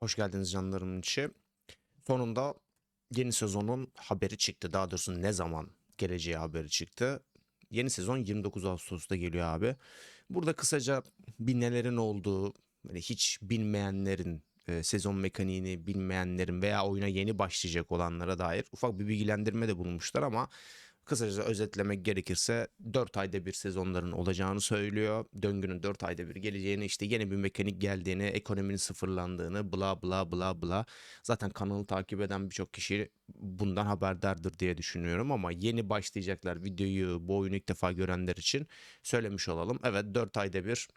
Hoş geldiniz canlarımın içi. Sonunda yeni sezonun haberi çıktı. Daha doğrusu ne zaman geleceği haberi çıktı. Yeni sezon 29 Ağustos'ta geliyor abi. Burada kısaca bir nelerin olduğu, hani hiç bilmeyenlerin, e, sezon mekaniğini bilmeyenlerin veya oyuna yeni başlayacak olanlara dair ufak bir bilgilendirme de bulmuşlar ama Kısaca özetlemek gerekirse 4 ayda bir sezonların olacağını söylüyor. Döngünün 4 ayda bir geleceğini işte yeni bir mekanik geldiğini, ekonominin sıfırlandığını bla bla bla bla. Zaten kanalı takip eden birçok kişi bundan haberdardır diye düşünüyorum ama yeni başlayacaklar videoyu bu oyunu ilk defa görenler için söylemiş olalım. Evet 4 ayda bir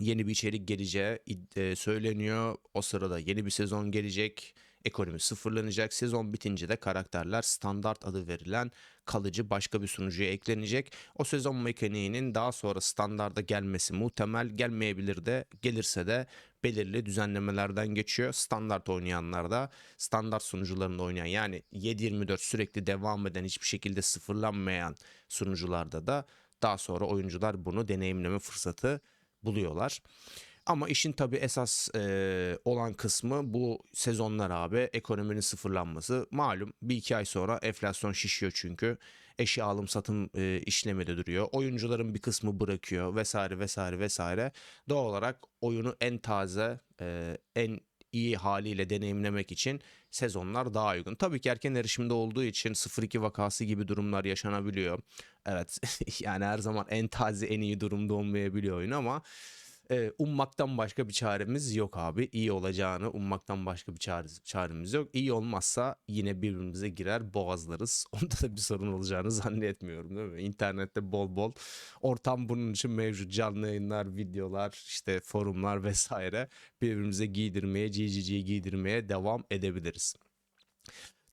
yeni bir içerik geleceği e, söyleniyor. O sırada yeni bir sezon gelecek. Ekonomi sıfırlanacak. Sezon bitince de karakterler standart adı verilen kalıcı başka bir sunucuya eklenecek. O sezon mekaniğinin daha sonra standarda gelmesi muhtemel gelmeyebilir de gelirse de belirli düzenlemelerden geçiyor. Standart oynayanlar da standart sunucularında oynayan yani 7-24 sürekli devam eden hiçbir şekilde sıfırlanmayan sunucularda da daha sonra oyuncular bunu deneyimleme fırsatı buluyorlar. Ama işin tabii esas e, olan kısmı bu sezonlar abi ekonominin sıfırlanması. Malum bir iki ay sonra enflasyon şişiyor çünkü. Eşya alım satım e, işlemi de duruyor. Oyuncuların bir kısmı bırakıyor vesaire vesaire vesaire. Doğal olarak oyunu en taze, e, en iyi haliyle deneyimlemek için sezonlar daha uygun. Tabii ki erken erişimde olduğu için 0-2 vakası gibi durumlar yaşanabiliyor. Evet yani her zaman en taze en iyi durumda olmayabiliyor oyun ama e, ummaktan başka bir çaremiz yok abi. İyi olacağını ummaktan başka bir çare, çaremiz yok. İyi olmazsa yine birbirimize girer boğazlarız. Onda da bir sorun olacağını zannetmiyorum değil mi? İnternette bol bol ortam bunun için mevcut canlı yayınlar, videolar, işte forumlar vesaire birbirimize giydirmeye, GGG'yi giydirmeye devam edebiliriz.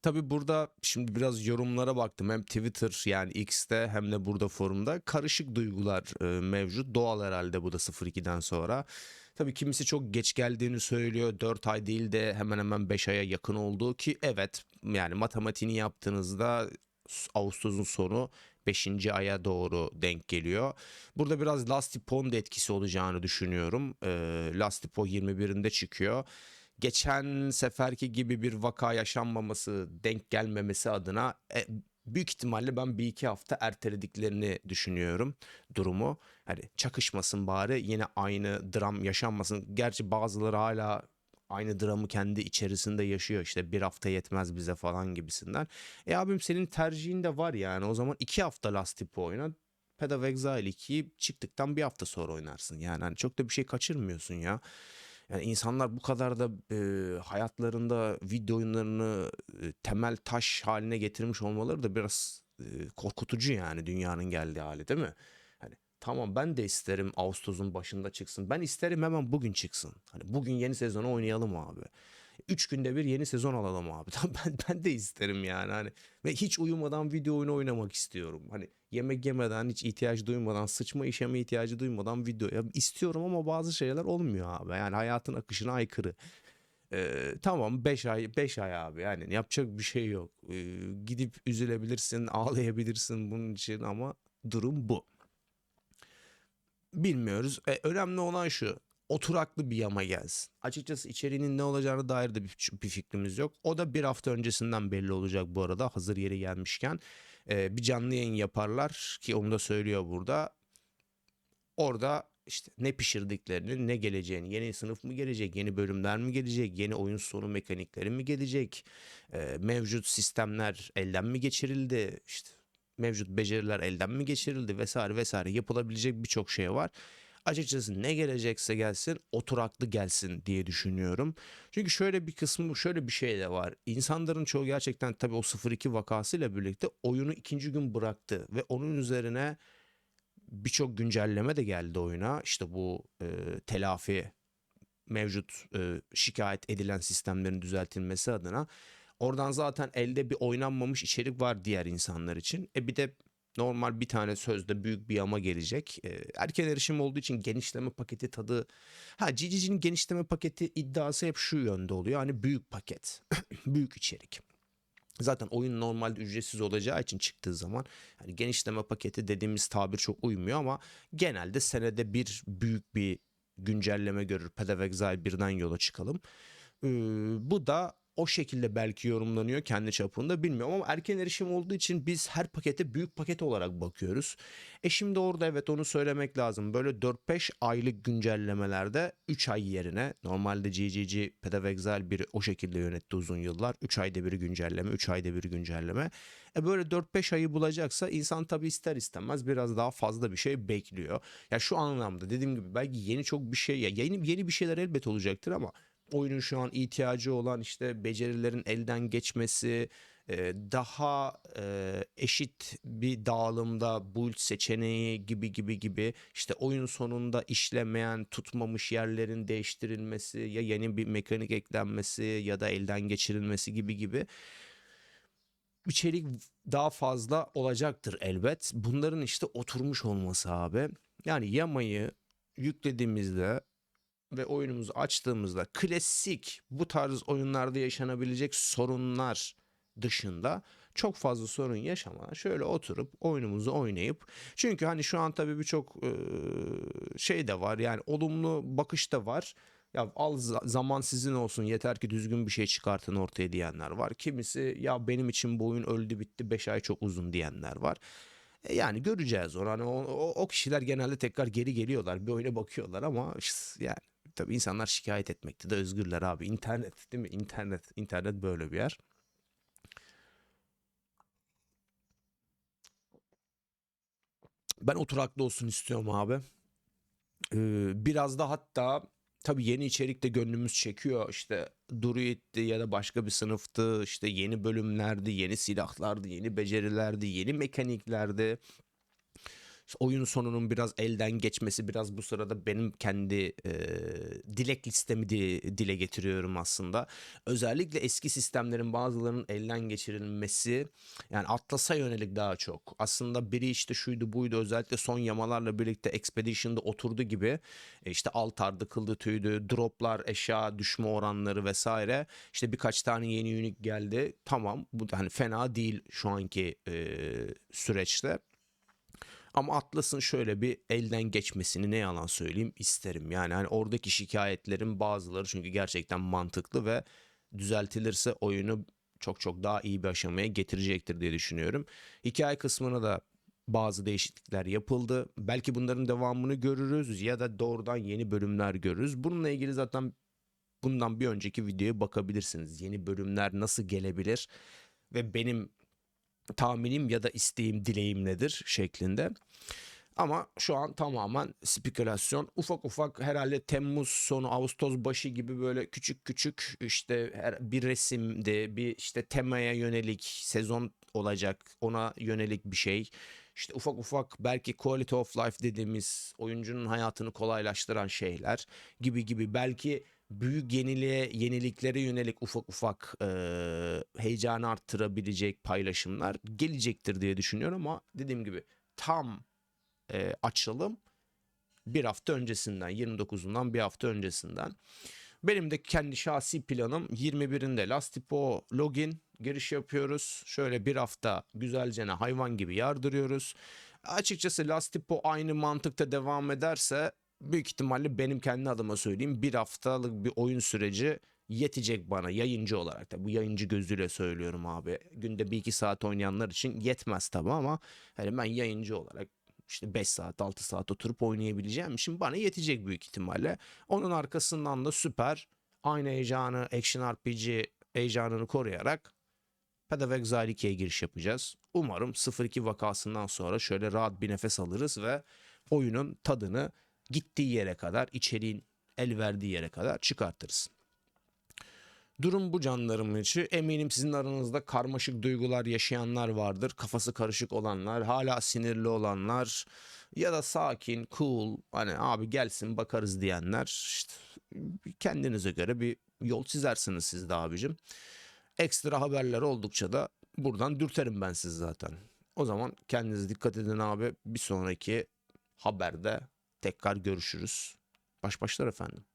Tabi burada şimdi biraz yorumlara baktım hem Twitter yani X'te hem de burada forumda karışık duygular e, mevcut. Doğal herhalde bu da 02'den sonra. Tabi kimisi çok geç geldiğini söylüyor. 4 ay değil de hemen hemen 5 aya yakın olduğu ki evet yani matematiğini yaptığınızda Ağustos'un sonu 5. aya doğru denk geliyor. Burada biraz Last Pond etkisi olacağını düşünüyorum. E, Last 21'inde çıkıyor geçen seferki gibi bir vaka yaşanmaması, denk gelmemesi adına e, büyük ihtimalle ben bir iki hafta ertelediklerini düşünüyorum durumu. Hani çakışmasın bari yine aynı dram yaşanmasın. Gerçi bazıları hala aynı dramı kendi içerisinde yaşıyor işte bir hafta yetmez bize falan gibisinden. E abim senin tercihin de var yani o zaman iki hafta Last Tip oyna. Pad Exile 2'yi çıktıktan bir hafta sonra oynarsın. Yani hani çok da bir şey kaçırmıyorsun ya. Yani insanlar bu kadar da e, hayatlarında video oyunlarını e, temel taş haline getirmiş olmaları da biraz e, korkutucu yani dünyanın geldiği hali değil mi? Hani tamam ben de isterim Ağustos'un başında çıksın. Ben isterim hemen bugün çıksın. Hani bugün yeni sezonu oynayalım abi. Üç günde bir yeni sezon alalım abi. ben, ben de isterim yani hani. Ve hiç uyumadan video oyunu oynamak istiyorum. Hani yemek yemeden hiç ihtiyaç duymadan sıçma işeme ihtiyacı duymadan video ya istiyorum ama bazı şeyler olmuyor abi. Yani hayatın akışına aykırı. Ee, tamam 5 ay 5 ay abi yani yapacak bir şey yok. Ee, gidip üzülebilirsin, ağlayabilirsin bunun için ama durum bu. Bilmiyoruz. E, önemli olan şu oturaklı bir yama gelsin. Açıkçası içeriğinin ne olacağını dair de bir, bir fikrimiz yok. O da bir hafta öncesinden belli olacak bu arada hazır yeri gelmişken. Ee, bir canlı yayın yaparlar ki onu da söylüyor burada. Orada işte ne pişirdiklerini, ne geleceğini, yeni sınıf mı gelecek, yeni bölümler mi gelecek, yeni oyun sonu mekanikleri mi gelecek, ee, mevcut sistemler elden mi geçirildi, işte mevcut beceriler elden mi geçirildi vesaire vesaire yapılabilecek birçok şey var açıkçası ne gelecekse gelsin oturaklı gelsin diye düşünüyorum. Çünkü şöyle bir kısmı şöyle bir şey de var. İnsanların çoğu gerçekten tabii o 0-2 vakasıyla birlikte oyunu ikinci gün bıraktı ve onun üzerine birçok güncelleme de geldi oyuna. İşte bu e, telafi mevcut e, şikayet edilen sistemlerin düzeltilmesi adına. Oradan zaten elde bir oynanmamış içerik var diğer insanlar için. E bir de normal bir tane sözde büyük bir yama gelecek. E, erken erişim olduğu için genişleme paketi tadı... Ha GGG'nin genişleme paketi iddiası hep şu yönde oluyor. Hani büyük paket, büyük içerik. Zaten oyun normalde ücretsiz olacağı için çıktığı zaman hani genişleme paketi dediğimiz tabir çok uymuyor ama genelde senede bir büyük bir güncelleme görür. Path of Exile birden yola çıkalım. Ee, bu da o şekilde belki yorumlanıyor kendi çapında bilmiyorum ama erken erişim olduğu için biz her pakete büyük paket olarak bakıyoruz. E şimdi orada evet onu söylemek lazım. Böyle 4-5 aylık güncellemelerde 3 ay yerine normalde GGG Pedavexal bir o şekilde yönetti uzun yıllar. 3 ayda bir güncelleme, 3 ayda bir güncelleme. E böyle 4-5 ayı bulacaksa insan tabii ister istemez biraz daha fazla bir şey bekliyor. Ya şu anlamda dediğim gibi belki yeni çok bir şey ya yeni yeni bir şeyler elbet olacaktır ama oyunun şu an ihtiyacı olan işte becerilerin elden geçmesi, e, daha e, eşit bir dağılımda build seçeneği gibi gibi gibi işte oyun sonunda işlemeyen tutmamış yerlerin değiştirilmesi ya yeni bir mekanik eklenmesi ya da elden geçirilmesi gibi gibi içerik daha fazla olacaktır elbet. Bunların işte oturmuş olması abi. Yani yamayı yüklediğimizde ve oyunumuzu açtığımızda klasik bu tarz oyunlarda yaşanabilecek sorunlar dışında çok fazla sorun yaşamadan şöyle oturup oyunumuzu oynayıp çünkü hani şu an tabii birçok şey de var yani olumlu bakış da var. Ya al za- zaman sizin olsun yeter ki düzgün bir şey çıkartın ortaya diyenler var. Kimisi ya benim için bu oyun öldü bitti 5 ay çok uzun diyenler var. E Yani göreceğiz onu. Hani o, o, o kişiler genelde tekrar geri geliyorlar. Bir oyuna bakıyorlar ama yani tabii insanlar şikayet etmekte de özgürler abi. İnternet değil mi? İnternet. İnternet böyle bir yer. Ben oturaklı olsun istiyorum abi. Ee, biraz da hatta tabii yeni içerik de gönlümüz çekiyor. İşte Druid'di ya da başka bir sınıftı. İşte yeni bölümlerdi, yeni silahlardı, yeni becerilerdi, yeni mekaniklerdi. Oyun sonunun biraz elden geçmesi biraz bu sırada benim kendi e, dilek listemi di- dile getiriyorum aslında. Özellikle eski sistemlerin bazılarının elden geçirilmesi yani Atlas'a yönelik daha çok. Aslında biri işte şuydu buydu özellikle son yamalarla birlikte Expedition'da oturdu gibi e, işte altardı, kıldı tüydü, droplar, eşya düşme oranları vesaire. İşte birkaç tane yeni unique geldi. Tamam bu da hani fena değil şu anki e, süreçte. Ama Atlas'ın şöyle bir elden geçmesini ne yalan söyleyeyim isterim. Yani hani oradaki şikayetlerin bazıları çünkü gerçekten mantıklı ve düzeltilirse oyunu çok çok daha iyi bir aşamaya getirecektir diye düşünüyorum. Hikaye kısmına da bazı değişiklikler yapıldı. Belki bunların devamını görürüz ya da doğrudan yeni bölümler görürüz. Bununla ilgili zaten bundan bir önceki videoya bakabilirsiniz. Yeni bölümler nasıl gelebilir ve benim tahminim ya da isteğim, dileğim nedir şeklinde. Ama şu an tamamen spekülasyon. Ufak ufak herhalde Temmuz sonu Ağustos başı gibi böyle küçük küçük işte bir resimde bir işte temaya yönelik sezon olacak ona yönelik bir şey. İşte ufak ufak belki quality of life dediğimiz oyuncunun hayatını kolaylaştıran şeyler gibi gibi belki büyük yeniliğe yeniliklere yönelik ufak ufak e, heyecanı arttırabilecek paylaşımlar gelecektir diye düşünüyorum ama dediğim gibi tam e, açılım bir hafta öncesinden 29'undan bir hafta öncesinden. Benim de kendi şahsi planım 21'inde Lastipo login giriş yapıyoruz. Şöyle bir hafta güzelce hayvan gibi yardırıyoruz. Açıkçası Lastipo aynı mantıkta devam ederse büyük ihtimalle benim kendi adıma söyleyeyim bir haftalık bir oyun süreci yetecek bana yayıncı olarak da bu yayıncı gözüyle söylüyorum abi. Günde bir iki saat oynayanlar için yetmez tabi ama hani ben yayıncı olarak işte 5 saat 6 saat oturup oynayabileceğim için bana yetecek büyük ihtimalle. Onun arkasından da süper aynı heyecanı Action RPG heyecanını koruyarak Path of Exile 2'ye giriş yapacağız. Umarım 0-2 vakasından sonra şöyle rahat bir nefes alırız ve oyunun tadını gittiği yere kadar, içeriğin el verdiği yere kadar çıkartırız. Durum bu canlarım içi. Eminim sizin aranızda karmaşık duygular yaşayanlar vardır. Kafası karışık olanlar, hala sinirli olanlar ya da sakin, cool, hani abi gelsin bakarız diyenler. İşte kendinize göre bir yol çizersiniz siz de abicim. Ekstra haberler oldukça da buradan dürterim ben sizi zaten. O zaman kendinize dikkat edin abi. Bir sonraki haberde tekrar görüşürüz. Baş başlar efendim.